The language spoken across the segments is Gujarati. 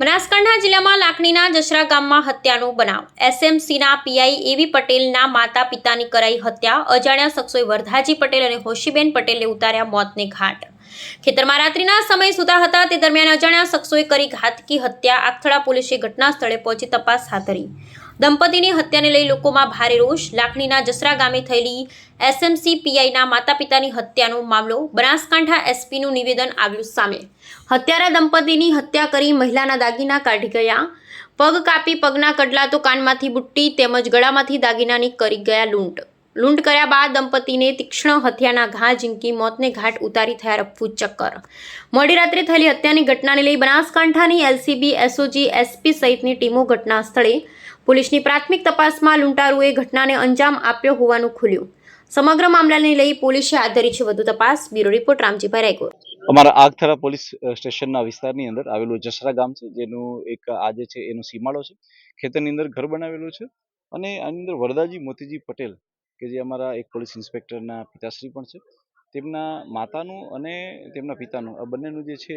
બનાસકાંઠા જિલ્લામાં લાખણીના જસરા ગામમાં હત્યાનો બનાવ. એસએમસીના પીઆઈ એવી પટેલના માતા પિતાની કરાઈ હત્યા. અજાણ્યા શખ્સોએ વરધાજી પટેલ અને હોશીબેન પટેલને ઉતાર્યા મોતને ઘાટ. ખેતરમાં રાત્રિના સમય સુતા હતા. તે દરમિયાન અજાણ્યા શખ્સોએ કરી ઘાતકી હત્યા. આખથડા પોલીસે ઘટના સ્થળે પહોંચી તપાસ હાથ ધરી. દંપતીની હત્યાને લઈ લોકોમાં ભારે રોષ. લાખણીના જસરા ગામે થયેલી એસએમસી પીઆઈના માતા પિતાની હત્યાનો મામલો. બનાસકાંઠા એસપીનું નિવેદન આવ્યું સામે. હત્યારા દંપતીની હત્યા કરી મહિલાના દાગીના કાઢી ગયા. પગ કાપી પગના કડલા તો કાનમાંથી બુટ્ટી તેમજ ગળામાંથી દાગીનાની કરી ગયા લૂંટ. લૂંટ કર્યા બાદ દંપતીને તીક્ષ્ણ હત્યાના ઘા ઝીંકી મોતને ઘાટ ઉતારી થયા રફુ ચક્કર. મોડી રાત્રે થયેલી હત્યાની ઘટનાને લઈ બનાસકાંઠાની એલસીબી, એસઓજી, એસપી સહિતની ટીમો ઘટના સ્થળે પોલીસની પ્રાથમિક તપાસમાં લૂંટારુએ ઘટનાને અંજામ આપ્યો હોવાનું ખુલ્યું. સમગ્ર મામલાને લઈ પોલીસે હાથ ધરી છે વધુ તપાસ. Bureau report, Ramjibhai Raykor. અમારા આગથરા પોલીસ સ્ટેશનના વિસ્તારની અંદર આવેલું જસરા ગામ છે, જેનું એક આજે છે એનો સીમાડો છે. ખેતરની અંદર ઘર બનાવેલું છે અને આની અંદર વરદાજી મોતીજી પટેલ, કે જે અમારા એક પોલીસ ઇન્સ્પેક્ટરના પિતાશ્રી પણ છે, તેમના માતાનું અને તેમના પિતાનું, આ બંનેનું જે છે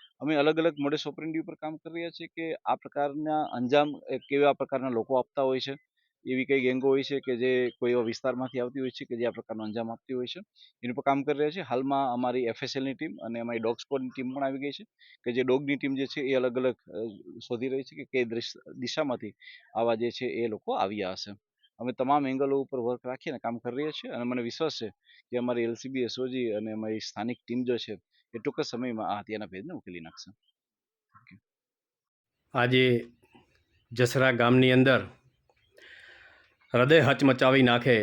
અમે અલગ અલગ મોડેસ ઓપરેન્ડી ઉપર કામ કરી રહ્યા છીએ કે આ પ્રકારના અંજામ કેવા પ્રકારના લોકો આપતા હોય છે, એવી કઈ ગેંગો હોય છે કે જે કોઈ એવા વિસ્તારમાંથી આવતી હોય છે કે જે આ પ્રકારનો અંજામ આપતી હોય છે. એની ઉપર કામ કરી રહ્યા છે હાલમાં અમારી એફએસએલની ટીમ અને અમારી ડોગ સ્કોડની ટીમ પણ આવી ગઈ છે કે જે ડોગની ટીમ જે છે એ અલગ અલગ શોધી રહી છે કે કઈ દિશામાંથી આવા જે છે એ લોકો આવ્યા હશે. અમે તમામ એંગલો ઉપર વર્ક રાખીને કામ કરી રહ્યા છીએ અને મને વિશ્વાસ છે કે અમારી એલસીબી એસઓજી અને અમારી સ્થાનિક ટીમ જો છે, એ ટૂંક સમયમાં આ હત્યાના ભેદને ઉકેલી નાખશે. આજે જસરા ગામની અંદર હૃદય હચમચાવી નાખે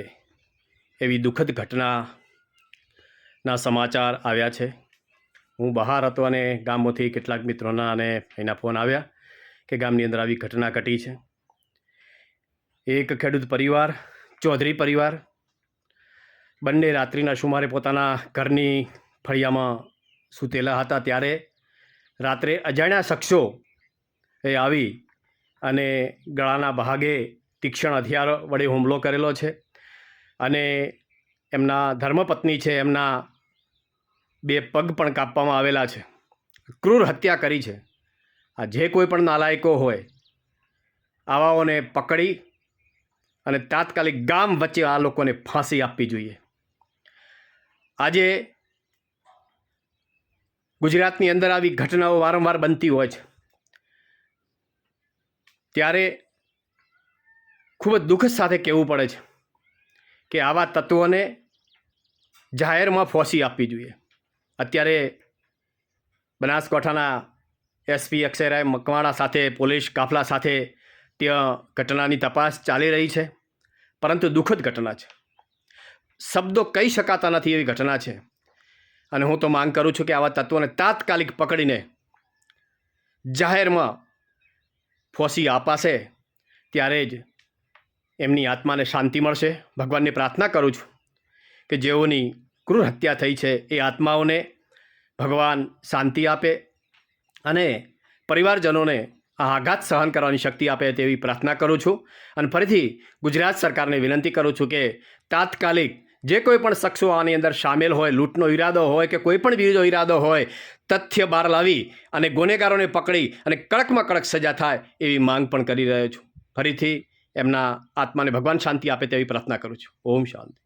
એવી દુઃખદ ઘટનાના સમાચાર આવ્યા છે. હું બહાર હતો અને ગામમાંથી કેટલાક મિત્રોના અને એના ફોન આવ્યા કે ગામની અંદર આવી ઘટના ઘટી છે. એક ખેડૂત પરિવાર, ચૌધરી પરિવાર, બંને રાત્રિના સુમારે પોતાના ઘરની ફળિયામાં સૂતેલા હતા. ત્યારે રાત્રે અજાણ્યા શખ્સો એ આવી અને ગળાના ભાગે તીક્ષ્ણ હથિયાર વડે હુમલો કરેલો છે અને એમના ધર્મપત્ની છે, એમના બે પગ પણ કાપવામાં આવેલા છે. ક્રૂર હત્યા કરી છે. આ જે કોઈ પણ નાલાયકો હોય, આવાઓને પકડી અને તાત્કાલિક ગામ વચ્ચે આ લોકોને ફાંસી આપવી જોઈએ. આજે ગુજરાતની અંદર આવી ઘટનાઓ વારંવાર બનતી હોય છે. ત્યારે ખૂબ જ દુઃખ સાથે કહેવું પડે છે કે આવા તત્વોને જાહેરમાં ફોસી આપવી જોઈએ. અત્યારે બનાસકાંઠાના એસપી અક્ષયરાય મકવાણા સાથે, પોલીસ કાફલા સાથે ત્યાં ઘટનાની તપાસ ચાલી રહી છે. પરંતુ દુઃખદ ઘટના છે. શબ્દો કહી શકાતા નથી એવી ઘટના છે. અને હું તો માંગ કરું છું કે આવા તત્વોને તાત્કાલિક પકડીને જાહેરમાં ફોસી અપાશે ત્યારે જ એમની આત્માને શાંતિ મળશે. ભગવાનની પ્રાર્થના કરું છું કે જેઓની ક્રૂર હત્યા થઈ છે એ આત્માઓને ભગવાન શાંતિ આપે અને પરિવારજનોને આઘાત સહન કરવાની શક્તિ આપે તેવી પ્રાર્થના કરું છું અને ફરીથી ગુજરાત સરકારને વિનંતી કરું છું કે તાત્કાલિક જે કોઈ પણ શખ્સો આની અંદર સામેલ હોય, લૂંટનો ઈરાદો હોય કે કોઈ પણ બીજો ઈરાદો હોય, તથ્ય બહાર લાવી અને ગુનેગારોને પકડી અને કડકમાં કડક સજા થાય એવી માંગ પણ કરી રહ્યો છું. ફરીથી એમના આત્માને ભગવાન શાંતિ આપે તેવી પ્રાર્થના કરું છું. ઓમ શાંતિ.